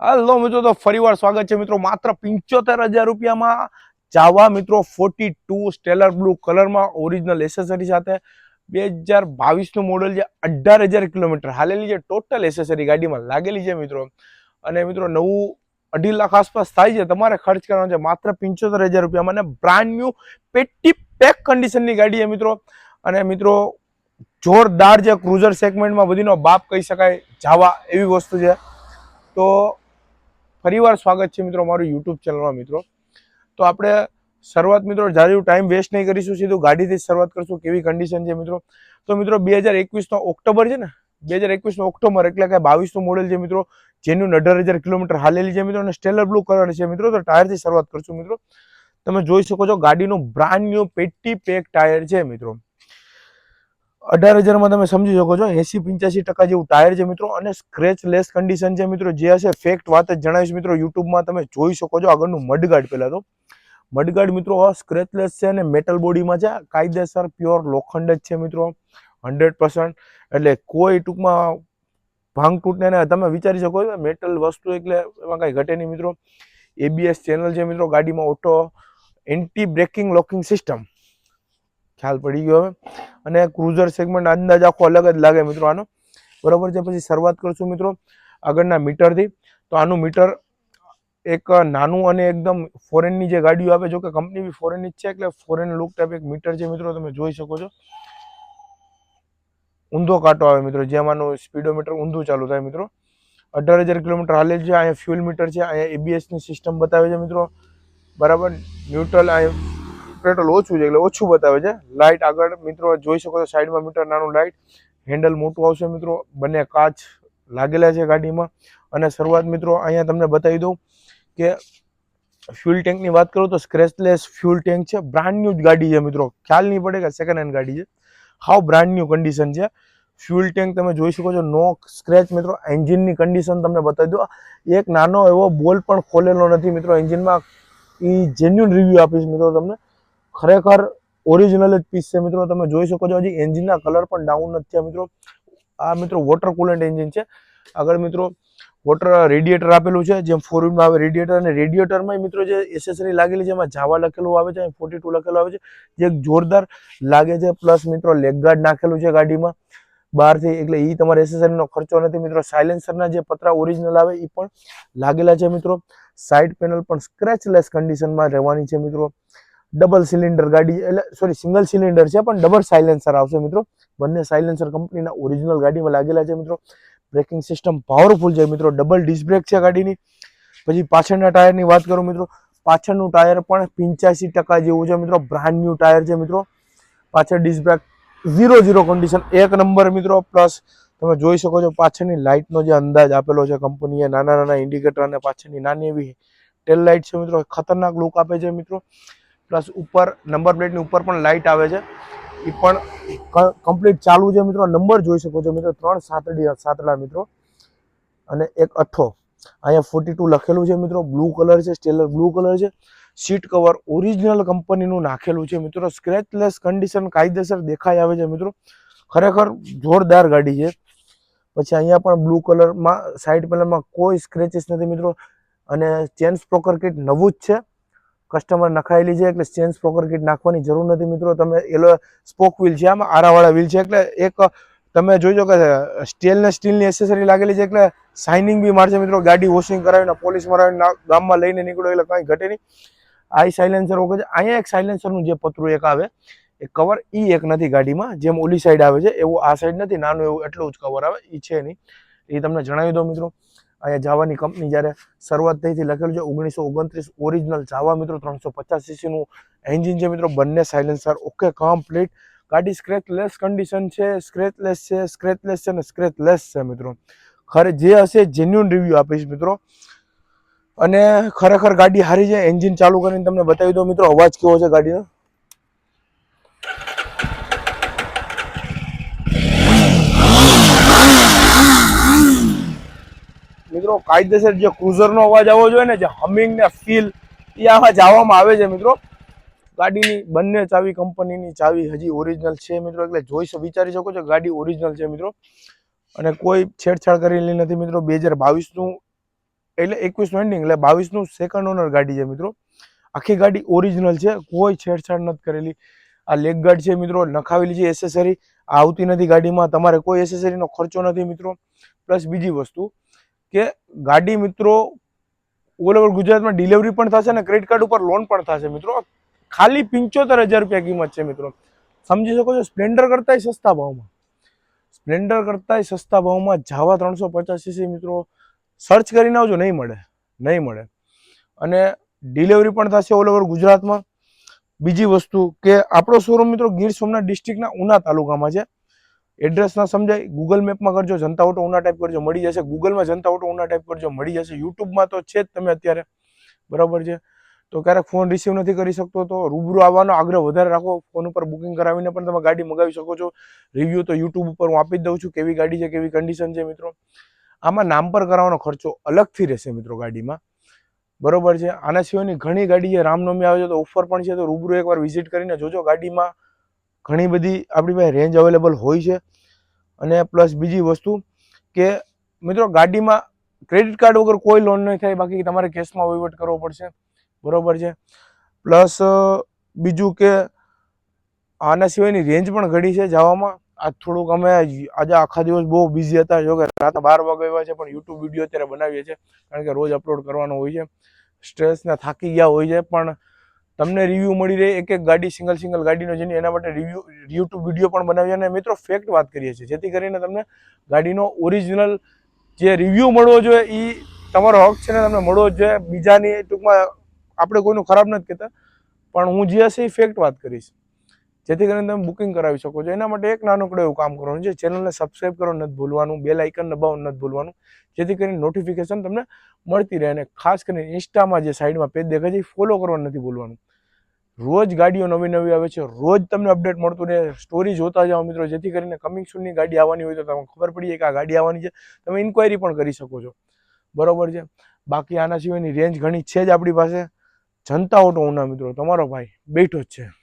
હાલો મિત્રો, તો ફરીવાર સ્વાગત છે મિત્રો. માત્ર પંચોતેર હજાર રૂપિયામાં જાવા મિત્રો ફોર્ટી ટુ સ્ટેલર બ્લુ કલરમાં ઓરિજિનલ એસેસરી સાથે બે હજાર બાવીસનું મોડલ છે અઢાર હજાર કિલોમીટર હાલેલી છે ટોટલ એસેસરી ગાડીમાં લાગેલી છે મિત્રો. અને મિત્રો, નવું અઢી લાખ આસપાસ થાય છે, તમારે ખર્ચ કરવાનો છે. માત્ર પંચોતેર હજાર રૂપિયામાં અને બ્રાન્ડ ન્યૂ પેટી પેક કન્ડિશનની ગાડી છે મિત્રો. અને મિત્રો, જોરદાર જે ક્રુઝર સેગમેન્ટમાં બધીનો બાપ કહી શકાય, જાવા એવી વસ્તુ છે. તો ફરીવાર સ્વાગત છે મિત્રો મારું યુટ્યુબ ચેનલમાં મિત્રો. તો આપણે શરૂઆત, મિત્રો, જ્યારે ટાઈમ વેસ્ટ નહીં કરીશું, સીધું ગાડીથી જ શરૂઆત કરશું. કેવી કન્ડિશન છે, મિત્રો? તો, મિત્રો, બે હજાર એકવીસનો ઓક્ટોબર છે ને, બે હજાર એકવીસનો ઓક્ટોબર એટલે કે બાવીસનું મોડેલ છે, મિત્રો, જેનું અઢાર હજાર કિલોમીટર હાલેલી છે, મિત્રો, અને સ્ટેલર બ્લુ કલર છે, મિત્રો. તો ટાયરથી શરૂઆત કરશું, મિત્રો. તમે જોઈ શકો છો ગાડીનું બ્રાન્ડ ન્યુ પેટી પેક ટાયર છે, મિત્રો. અઢાર હજારમાં તમે સમજી શકો છો, એસી પંચ્યાસી ટકા જેવું ટાયર છે મિત્રો, અને સ્ક્રેચ લેસ કન્ડિશન છે મિત્રો, જે હશે ફેક્ટ વાત જ જણાવીશ મિત્રો, યુટ્યુબમાં તમે જોઈ શકો છો, આગળનું મડગાર્ડ પહેલાં તો. મડગાર્ડ મિત્રો સ્ક્રેચલેસ છે અને મેટલ બોડીમાં છે કાયદેસર પ્યોર લોખંડ જ છે મિત્રો, હંડ્રેડ પર્સન્ટ એટલે કોઈ ટૂંકમાં ભાંગ તૂટને તમે વિચારી શકો છો મેટલ વસ્તુ એટલે એમાં કાંઈ ઘટે નહીં મિત્રો. એબીએસ ચેનલ છે મિત્રો, ગાડીમાં auto anti braking locking system ખ્યાલ પડી ગયો હવે. અને ક્રુઝર સેગમેન્ટ અંદાજ આખો અલગ જ લાગે મિત્રો આનો. બરાબર છે, પછી શરૂઆત કરશું મિત્રો આગળના મીટરથી. તો આનું મીટર એક નાનું અને એકદમ ફોરેનની જે ગાડીઓ આવે જો કે કંપની બી ફોરેનની જ છે, એટલે ફોરેન લુક ટાઈપ એક મીટર છે મિત્રો, તમે જોઈ શકો છો. ઊંધો કાંટો આવે મિત્રો જેમાંનું સ્પીડોમીટર ઊંધું ચાલુ થાય મિત્રો. અઢાર હજાર કિલોમીટર હાલે છે, અહીંયા ફ્યુલ મીટર છે, અહીંયા એબીએસની સિસ્ટમ બતાવે છે મિત્રો. બરાબર ન્યુટ્રલ અહીંયા પેટ્રોલ ઓછું છે એટલે ઓછું બતાવે છે. લાઇટ આગળ, મિત્રો જોઈ શકો છો સાઈડમાં મીટર નાનું લાઇટ હેન્ડલ મોટું આવશે, મિત્રો. બંને કાચ લાગેલા છે ગાડીમાં. અને શરૂઆત, મિત્રો, અહીંયા તમને બતાવી દઉં કે ફ્યુલ ટેન્કની વાત કરું તો સ્ક્રેચલેસ ફ્યુલ ટેન્ક છે. બ્રાન્ડ ન્યૂ ગાડી છે, મિત્રો. ખ્યાલ નહીં પડે કે સેકન્ડ હેન્ડ ગાડી છે. હાવ બ્રાન્ડ ન્યૂ કન્ડિશન છે. ફ્યુલ ટેન્ક તમે જોઈ શકો છો, નો સ્ક્રેચ મિત્રો. એન્જિનની કન્ડિશન તમને બતાવી દો એક નાનો એવો બોલ પણ ખોલેલો નથી, મિત્રો. એન્જિનમાં એ જેન્યુન રિવ્યૂ આપીશ, મિત્રો, તમને. ખરેખર ઓરિજિનલ જ પીસ છે મિત્રો. તમે જોઈ શકો છો હજી એન્જિનના કલર પણ ડાઉન નથી થયા મિત્રો. આ મિત્રો વોટર કુલન્ટ એન્જિન છે. આગળ મિત્રો વોટર રેડિએટર આપેલું છે, જેમ ફોર વ્હીલમાં આવે રેડિએટર અને રેડિએટરમાં મિત્રો જે એસેસરી લાગેલી છે, એમાં જાવા લખેલું આવે છે ફોર્ટી ટુ લખેલું આવે છે. જે જોરદાર લાગે છે પ્લસ મિત્રો લેગ ગાર્ડ નાખેલું છે ગાડીમાં બહારથી. એટલે એ તમારે એસેસરીનો ખર્ચો નથી મિત્રો. સાયલેન્સરના જે પતરા ઓરિજિનલ આવે એ પણ લાગેલા છે મિત્રો. સાઇડ પેનલ પણ સ્ક્રેચલેસ કન્ડિશનમાં રહેવાની છે મિત્રો. ડબલ સિલિન્ડર ગાડી, એટલે સોરી સિંગલ સિલિન્ડર છે, પણ ડબલ સાયલેન્સર આવશે મિત્રો. બંને સાયલેન્સર કંપનીના ઓરિજિનલ ગાડીમાં લાગેલા છે મિત્રો. બ્રેકિંગ સિસ્ટમ પાવરફુલ છે મિત્રો. ડબલ ડિસ્ક બ્રેક છે ગાડીની. પછી પાછળના ટાયરની વાત કરું મિત્રો. પાછળનું ટાયર પણ પંચ્યાસી ટકા જેવું છે મિત્રો. બ્રાન્ડ ન્યુ ટાયર છે મિત્રો. પાછળ disc brake zero zero condition એક નંબર મિત્રો. પ્લસ તમે જોઈ શકો છો પાછળની લાઇટનો જે અંદાજ આપેલો છે કંપનીએ નાના નાના ઇન્ડિકેટર અને પાછળની નાની એવી ટેલ લાઇટ છે મિત્રો. ખતરનાક લુક આપે છે મિત્રો. પ્લસ ઉપર, નંબર પ્લેટની ઉપર પણ લાઇટ આવે છે. એ પણ કમ્પ્લીટ ચાલુ છે મિત્રો. નંબર જોઈ શકો છો મિત્રો. ત્રણ સાતડી, સાતડા મિત્રો. અને એક અઠ્ઠો. અહીંયા ફોર્ટી ટુ લખેલું છે મિત્રો. બ્લુ કલર છે સ્ટેલર બ્લુ કલર છે. સીટ કવર ઓરિજિનલ કંપનીનું નાખેલું છે મિત્રો. સ્ક્રેચલેસ કન્ડિશન કાયદેસર દેખાઈ આવે છે મિત્રો. ખરેખર જોરદાર ગાડી છે. પછી અહીંયા પણ બ્લુ કલરમાં સાઈડ પેનલમાં કોઈ સ્ક્રેચીસ નથી મિત્રો. અને ચેન સ્પ્રોકર કિટ નવું જ છે. કસ્ટમર નખાયેલી છે એટલે ચેન્જ સ્પોકર કિટ નાખવાની જરૂર નથી. મિત્રો, તમે એલો સ્પોક વ્હીલ છે, આમાં આરાવાળા વ્હીલ છે, એટલે એક તમે જોઈજો કે સ્ટીલ ને સ્ટીલની એસેસરી લાગેલી છે, એટલે શાઇનિંગ બી મારશે. મિત્રો, ગાડી વોશિંગ કરાવીને પોલિશ મરાવીને ગામમાં લઈને નીકળો, એટલે કાંઈ ઘટે નહીં. આ સાયલેન્સર છે. અહીંયા એક સાયલેન્સરનું જે પતરું એક આવે, એ કવર ઈ એક નથી ગાડીમાં. જેમ ઓલી સાઈડ આવે છે, એવું આ સાઈડ નથી. નાનું એવું એટલું જ કવર આવે એ છે નહીં. એ તમને જણાવી દો મિત્રો. અહીંયા જાવાની કંપની જ્યારે શરૂઆત થઈથી લખેલું છે ઓગણીસો ઓગણત્રીસ ઓરિજિનલ જાવા મિત્રો ત્રણસો પચાસ સીસીનું એન્જિન છે મિત્રો, બંને સાયલેન્સર ઓકે કમ્પ્લીટ ગાડી સ્ક્રેચલેસ કન્ડિશન છે સ્ક્રેચલેસ છે સ્ક્રેચલેસ છે અને સ્ક્રેચલેસ છે મિત્રો. ખરે જે હશે જેન્યુન રિવ્યૂ આપીશ મિત્રો. અને ખરેખર ગાડી હારી છે એન્જિન ચાલુ કરીને તમને બતાવી દો મિત્રો, અવાજ કેવો છે ગાડીનો? મિત્રો, કાયદેસર જે ક્રુઝરનો અવાજ આવવો જોઈએ ને, જે હમિંગ ને ફીલ એ આમાં જવામાં આવે છે મિત્રો. ગાડીની બંને ચાવી કંપનીની ચાવી હજી ઓરિજિનલ છે મિત્રો, એટલે જોઈ વિચારી શકો છો ગાડી ઓરિજિનલ છે મિત્રો. અને કોઈ છેડછાડ કરેલી નથી મિત્રો, બે હજાર બાવીસનું, એટલે એકવીસ એન્ડિંગ એટલે બાવીસનું સેકન્ડ ઓનર ગાડી છે મિત્રો. આખી ગાડી ઓરિજિનલ છે, કોઈ છેડછાડ નથી કરેલી. આ લેગ ગાર્ડ છે મિત્રો, નખાવેલી છે એસેસરી આવતી નથી ગાડીમાં, તમારે કોઈ એસેસરીનો ખર્ચો નથી મિત્રો. પ્લસ બીજી વસ્તુ કે ગાડી મિત્રો ઓલ ઓવર ગુજરાતમાં ડિલિવરી પણ થશે અને ક્રેડિટ કાર્ડ ઉપર લોન પણ થશે મિત્રો. ખાલી પંચોતેર હજાર રૂપિયા કિંમત છે મિત્રો. સમજી શકો છો, સ્પ્લેન્ડર કરતાંય સસ્તા ભાવમાં. સ્પ્લેન્ડર કરતાંય સસ્તા ભાવમાં જાવા ત્રણસો પચાસ સીસી મિત્રો. સર્ચ કરીને આવજો, નહીં મળે. નહીં મળે. અને ડિલિવરી પણ થશે ઓલ ઓવર ગુજરાતમાં. બીજી વસ્તુ કે આપણો શોરૂમ મિત્રો ગીર સોમનાથ ડિસ્ટ્રિક્ટના ઉના તાલુકામાં છે. એડ્રેસ ના સમજાય. ગૂગલ મેપમાં કરજો, જનતા ઓટો ઉના ટાઈપ કરજો, મળી જશે. ગૂગલમાં જનતા ઓટો ઉના ટાઈપ કરજો, મળી જશે. યુટ્યુબમાં તો છે જ તમે અત્યારે. બરાબર છે? તો ક્યારેક ફોન રિસીવ નથી કરી શકતો તો રૂબરૂ આવવાનો આગ્રહ વધારે રાખો. ફોન ઉપર બુકિંગ કરાવીને પણ તમે ગાડી મંગાવી શકો છો. રિવ્યૂ તો યુટ્યુબ ઉપર હું આપી જ દઉં છું, કેવી ગાડી છે, કેવી કન્ડિશન છે મિત્રો. આમાં નામ પર કરાવવાનો ખર્ચો અલગથી રહેશે મિત્રો ગાડીમાં. બરોબર છે? આના સિવાયની ઘણી ગાડી છે. રામનવમી આવે છે તો ઓફર પણ છે તો રૂબરૂ એકવાર વિઝિટ કરીને જોજો ગાડીમાં. ઘણી બધી આપણી પાસે રેન્જ અવેલેબલ હોય છે. અને પ્લસ બીજી વસ્તુ કે મિત્રો ગાડીમાં ક્રેડિટ કાર્ડ વગર કોઈ લોન નહીં થાય, બાકી તમારે કેશમાં વહીવટ કરવો પડશે. બરોબર છે? પ્લસ બીજું કે આના સિવાયની રેન્જ પણ ઘણી છે જવામાં. આજ થોડુંક અમે આજે આખા દિવસ બહુ બિઝી હતા. જો કે રાતના બાર વાગે એવા છે, પણ યુટ્યુબ વીડિયો અત્યારે બનાવીએ છીએ. કારણ કે રોજ અપલોડ કરવાનો હોય છે. સ્ટ્રેસને થાકી ગયા હોય છે, પણ તમને રિવ્યૂ મળી રહે એક એક ગાડી સિંગલ સિંગલ ગાડીનો જેની એના માટે રિવ્યૂ યુટ્યુબ વીડિયો પણ બનાવીએ અને મિત્રો ફેક્ટ વાત કરીએ છીએ. જેથી કરીને તમને ગાડીનો ઓરિજિનલ જે રિવ્યૂ મળવો જોઈએ એ તમારો હક છે ને તમને મળવો જોઈએ. બીજાની ટૂંકમાં આપણે કોઈનું ખરાબ નથી કહેતા, પણ હું જે હશે એ ફેક્ટ વાત કરીશ. જેથી કરીને તમે બુકિંગ કરાવી શકો છો. એના માટે એક નાનકડું એવું કામ કરવાનું છે. ચેનલને સબસ્ક્રાઇબ કરવાનું નથી ભૂલવાનું. બેલ આઇકન દબાવવાનું નથી ભૂલવાનું. જેથી કરીને નોટિફિકેશન તમને મળતી રહે અને ખાસ કરીને ઇન્સ્ટામાં જે સાઈડમાં પેજ દેખાય છે, એ ફોલો કરવાનું નથી ભૂલવાનું. રોજ ગાડીઓ નવી નવી આવે છે. રોજ તમને અપડેટ મળતું રહે. સ્ટોરી જોતા જાઓ મિત્રો. જેથી કરીને કમિંગ સૂનની ગાડી આવવાની હોય તો તમને ખબર પડી જાય કે આ ગાડી આવવાની છે. તમે ઇન્ક્વાયરી પણ કરી શકો છો. બરોબર છે? બાકી આના સિવાયની રેન્જ ઘણી છે જ આપણી પાસે. જનતા ઓટો ઉના મિત્રો, તમારો ભાઈ બેઠો જ છે.